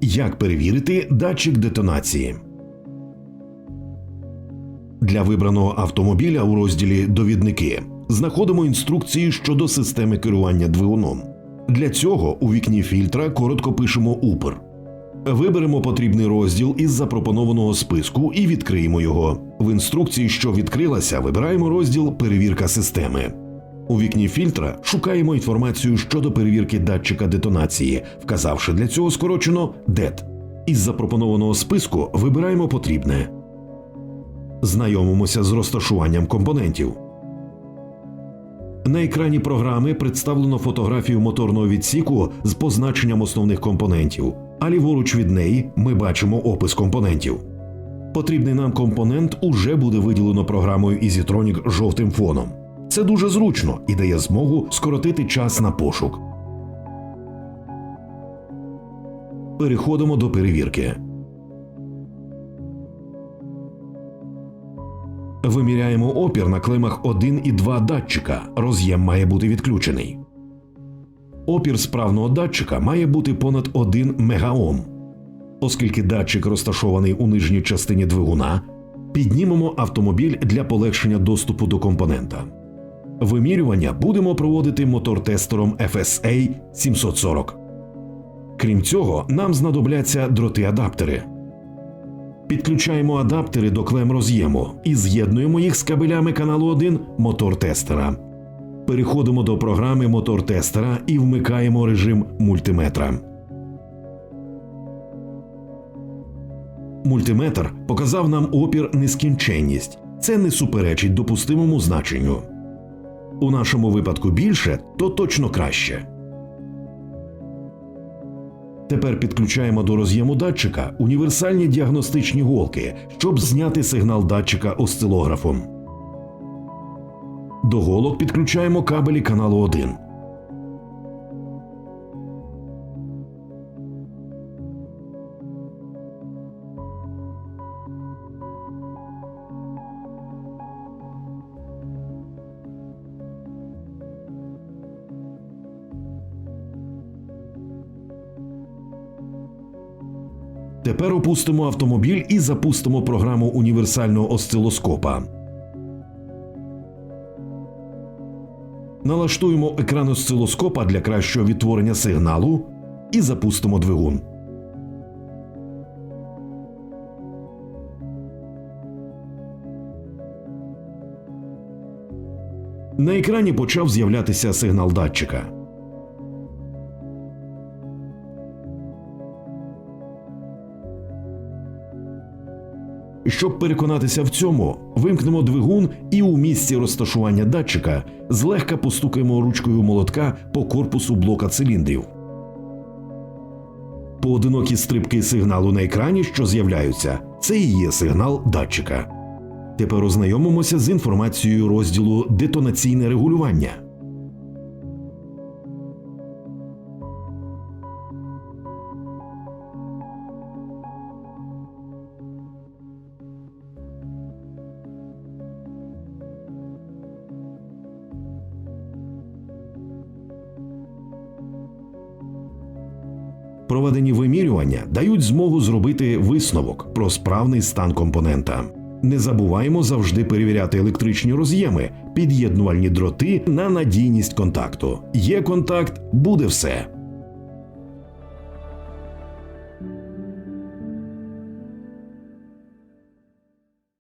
Як перевірити датчик детонації? Для вибраного автомобіля у розділі Довідники знаходимо інструкції щодо системи керування двигуном. Для цього у вікні фільтра коротко пишемо УПР. Виберемо потрібний розділ із запропонованого списку і відкриємо його. В інструкції, що відкрилася, вибираємо розділ Перевірка системи. У вікні фільтра шукаємо інформацію щодо перевірки датчика детонації, вказавши для цього скорочено DET. Із запропонованого списку вибираємо потрібне. Знайомимося з розташуванням компонентів. На екрані програми представлено фотографію моторного відсіку з позначенням основних компонентів, а ліворуч від неї ми бачимо опис компонентів. Потрібний нам компонент уже буде виділено програмою EasyTronic жовтим фоном. Це дуже зручно і дає змогу скоротити час на пошук. Переходимо до перевірки. Виміряємо опір на клемах 1 і 2 датчика. Роз'єм має бути відключений. Опір справного датчика має бути понад 1 мегаом. Оскільки датчик розташований у нижній частині двигуна, піднімемо автомобіль для полегшення доступу до компонента. Вимірювання будемо проводити мотор-тестером FSA 740. Крім цього, нам знадобляться дроти-адаптери. Підключаємо адаптери до клем роз'єму і з'єднуємо їх з кабелями каналу 1 мотор-тестера. Переходимо до програми мотор-тестера і вмикаємо режим мультиметра. Мультиметр показав нам опір нескінченність. Це не суперечить допустимому значенню. У нашому випадку більше, то точно краще. Тепер підключаємо до роз'єму датчика універсальні діагностичні голки, щоб зняти сигнал датчика осцилографом. До голок підключаємо кабелі каналу 1. Тепер опустимо автомобіль і запустимо програму універсального осцилоскопа. Налаштуємо екран осцилоскопа для кращого відтворення сигналу і запустимо двигун. На екрані почав з'являтися сигнал датчика. Щоб переконатися в цьому, вимкнемо двигун і у місці розташування датчика злегка постукаємо ручкою молотка по корпусу блока циліндрів. Поодинокі стрибки сигналу на екрані, що з'являються, це і є сигнал датчика. Тепер ознайомимося з інформацією розділу детонаційне регулювання. Проведені вимірювання дають змогу зробити висновок про справний стан компонента. Не забуваємо завжди перевіряти електричні роз'єми, під'єднувальні дроти на надійність контакту. Є контакт, буде все.